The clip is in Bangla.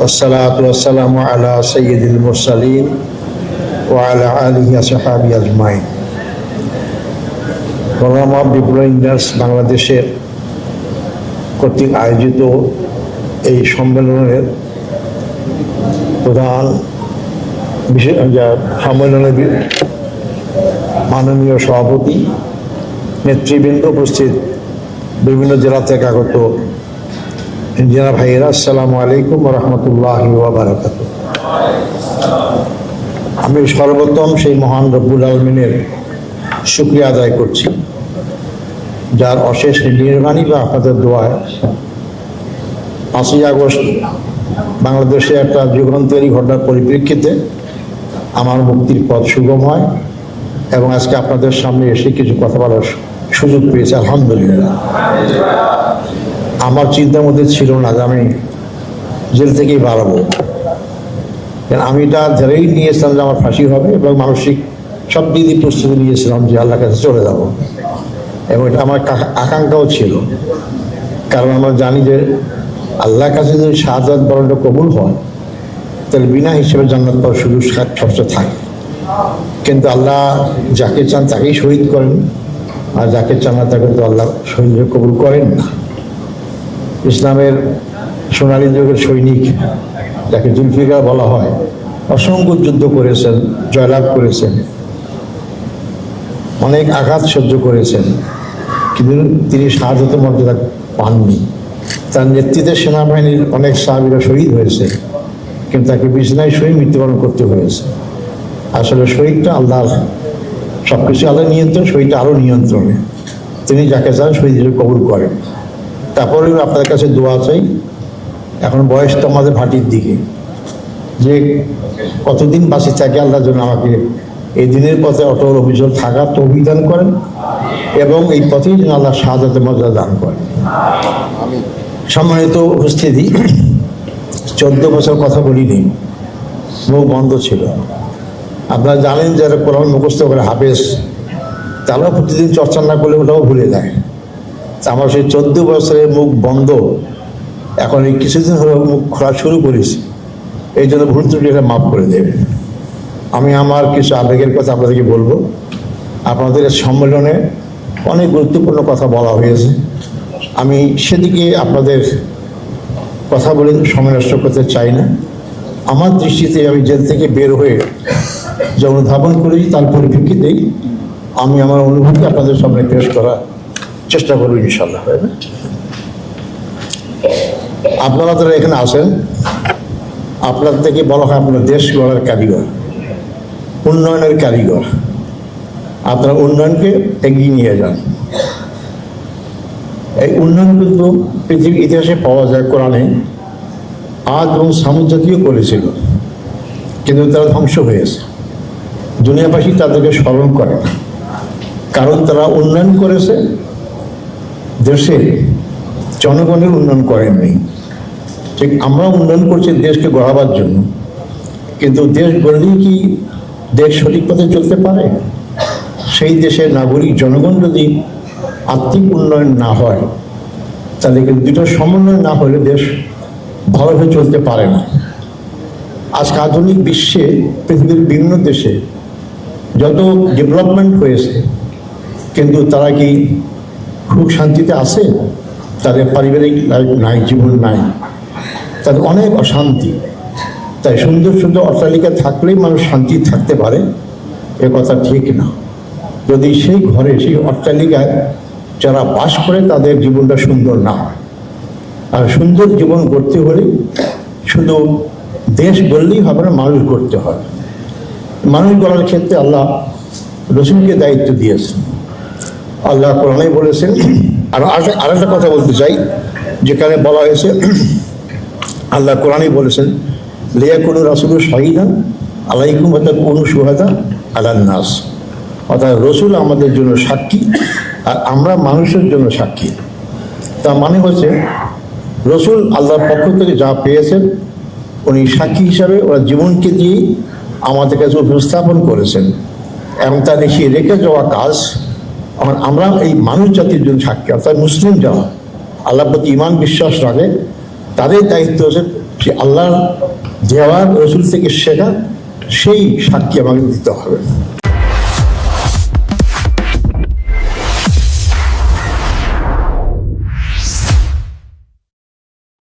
والصلاة والسلام على سيد المرسلين وعلى آله وصحبه أجمعين প্রোগ্রাম অফ ডিপ্লোয়িংস বাংলাদেশের কর্তৃক আয়োজিত এই সম্মেলনের প্রধান বিশেষ যা সম্মেলনের বি- মাননীয় সভাপতি নেতৃবৃন্দ উপস্থিত বিভিন্ন জেলা থেকে আগত ইঞ্জিনিয়ার ভাইয়েরা, আসসালামু আলাইকুম রহমতুল্লাহ বারাকাত আমি সর্বোত্তম সেই মহান রব্বুল আলমিনের শুক্রিয়া আদায় করছি, যার অশেষ নির্মাণী বা আপনাদের দোয়ায় পাঁচই আগস্ট বাংলাদেশে একটা যুগান্তরী ঘটনার পরিপ্রেক্ষিতে আমার মুক্তির পথ সুগম হয় এবং আজকে আপনাদের সামনে এসে কিছু কথা বলার সুযোগ পেয়েছে, আলহামদুলিল্লাহ। আমার চিন্তার মধ্যে ছিল না যে আমি জেল থেকেই বাড়াবো আমি এটা ধরেই নিয়েছিলাম যে আমার ফাঁসি হবে এবং মানসিক সব দিক দিয়ে প্রস্তুতি নিয়েছিলাম যে আল্লাহর কাছে চলে যাব। এবং এটা আমার আকাঙ্ক্ষাও ছিল। কারণ আমরা জানি যে আল্লাহর কাছে যদি শাহাদ বরণটা কবুল হয়, তাহলে বিনা হিসেবে জান্নাত পাওয়ার সুযোগ সা- সবসময় থাকে। কিন্তু আল্লাহ যাকে চান তাকেই শহীদ করেন। আর যাকে চান না তাকে তো আল্লাহ শহীদ কবুল করেন না। ইসলামের সোনালী যুগের সৈনিক, যাকে জুলফিকার বলা হয়, অসংখ্য যুদ্ধ করেছেন, জয়লাভ করেছেন, অনেক আঘাত সহ্য করেছেন, কিন্তু তিনি শাহাদত মর্যাদা পাননি। তার নেতৃত্বে সেনাবাহিনীর অনেক সাহাবিরা শহীদ হয়েছে, কিন্তু তাকে বিছনায় শহীদ মৃত্যুবরণ করতে হয়েছে। আসলে শহীদটা আল্লাহ সব কিছু আল্লাহ নিয়ন্ত্রণ, শহীদটা আরও নিয়ন্ত্রণে। তিনি যাকে চান, শহীদ হিসেবে কবুল করেন। তারপরেও আপনাদের কাছে দোয়া চাই। এখন বয়স তো আমাদের ভাটির দিকে। যে কতদিন বাসে থাকে আল্লাহ যেন আমাকে এই দিনের পথে অটল অভিযোগ থাকার তো অভিধান করেন এবং এই পথেই যেন আল্লাহ সাহায্যতে মর্যাদা দান করেন। সম্মানিত উপস্থিতি, চোদ্দ বছর কথা বলিনি, মুখ বন্ধ ছিল। আপনারা জানেন যারা কোরআন মুখস্থ করে হাফেজ, তারাও প্রতিদিন চর্চা না করলে ওটাও ভুলে যায়। আমার সেই চোদ্দ বছরের মুখ বন্ধ। এখন এই কিছুদিন হলো মুখ খোলা শুরু করেছি। এই জন্য ভুল ত্রুটিটা মাফ করে দেবেন। আমি আমার কিছু আবেগের কথা আপনাদেরকে বলব। আপনাদের সম্মেলনে অনেক গুরুত্বপূর্ণ কথা বলা হয়েছে। আমি সেদিকে আপনাদের কথা বলে সময় নষ্ট করতে চাই না। আমার দৃষ্টিতে আমি জেল থেকে বের হয়ে যে অনুধাবন করেছি, তার পরিপ্রেক্ষিতেই আমি আমার অনুভূতি আপনাদের সামনে পেশ করার চেষ্টা করব ইনশাল্লাহ আপনারা যারা এখানে আসেন আপনার থেকে বলা হয় আপনার দেশ গড়ার কারিগর, উন্নয়নের কারিগর। আপনার উন্নয়নকে এগিয়ে নিয়ে যান। এই উন্নয়ন কিন্তু পৃথিবীর ইতিহাসে পাওয়া যায় কোরআনে, আজ এবং সামুদ জাতীয় করেছিল কিন্তু তারা ধ্বংস হয়েছে দুনিয়াবাসী তাদেরকে স্মরণ করে কারণ তারা উন্নয়ন করেছে দেশে জনগণের উন্নয়ন করেননি। ঠিক আমরা উন্নয়ন করছি দেশকে গড়াবার জন্য। কিন্তু দেশ গড়লেই কি দেশ সঠিক পথে চলতে পারে? সেই দেশের নাগরিক জনগণ যদি আর্থিক উন্নয়ন না হয় তাহলে কিন্তু দুটো সমন্বয় না হলে দেশ ভালোভাবে চলতে পারে না। আজকে আধুনিক বিশ্বে, পৃথিবীর বিভিন্ন দেশে যত ডেভেলপমেন্ট হয়েছে, কিন্তু তারা কি খুব শান্তিতে আছে? তাদের পারিবারিক লাইফ নাই, জীবন নাই। তাদের অনেক অশান্তি। তাই সুন্দর সুন্দর অট্টালিকা থাকলেই মানুষ শান্তি থাকতে পারে, এ কথা ঠিক না। যদি সেই ঘরে, সেই অট্টালিকায় যারা বাস করে, তাদের জীবনটা সুন্দর না হয়। আর সুন্দর জীবন গড়তে হলে শুধু দেশ গড়লেই হবে না, মানুষ গড়তে হয় মানুষ গড়ার ক্ষেত্রে আল্লাহ রসুলকে দায়িত্ব দিয়েছেন। আল্লাহ কোরআনে বলেছেন। আর আরেকটা- আরেকটা কথা বলতে চাই, যেখানে বলা হয়েছে, আল্লাহ কোরআনে বলেছেন লিয়া কোনো রাসুল শাহিদান আলাইকুম অর্থাৎ কোনো সুহাদা আলান নাস। অর্থাৎ রসুল আমাদের জন্য সাক্ষী, আর আমরা মানুষের জন্য সাক্ষী। তার মানে হচ্ছে, রসুল আল্লাহর পক্ষ থেকে যা পেয়েছেন, উনি সাক্ষী হিসাবে ওরা জীবনকে দিয়ে আমাদের কাছে উপস্থাপন করেছেন। এবং তা দেখিয়ে রেখে যাওয়া কাজ আমার আমরা এই মানুষ জাতির জন্য সাক্ষী, অর্থাৎ মুসলিম যারা আল্লাহ প্রতি ইমান বিশ্বাস রাখে, তাদের দায়িত্ব হচ্ছে যে আল্লাহর দেওয়ার রসুল থেকে শেখা সেই সাক্ষী আমাকে দিতে হবে।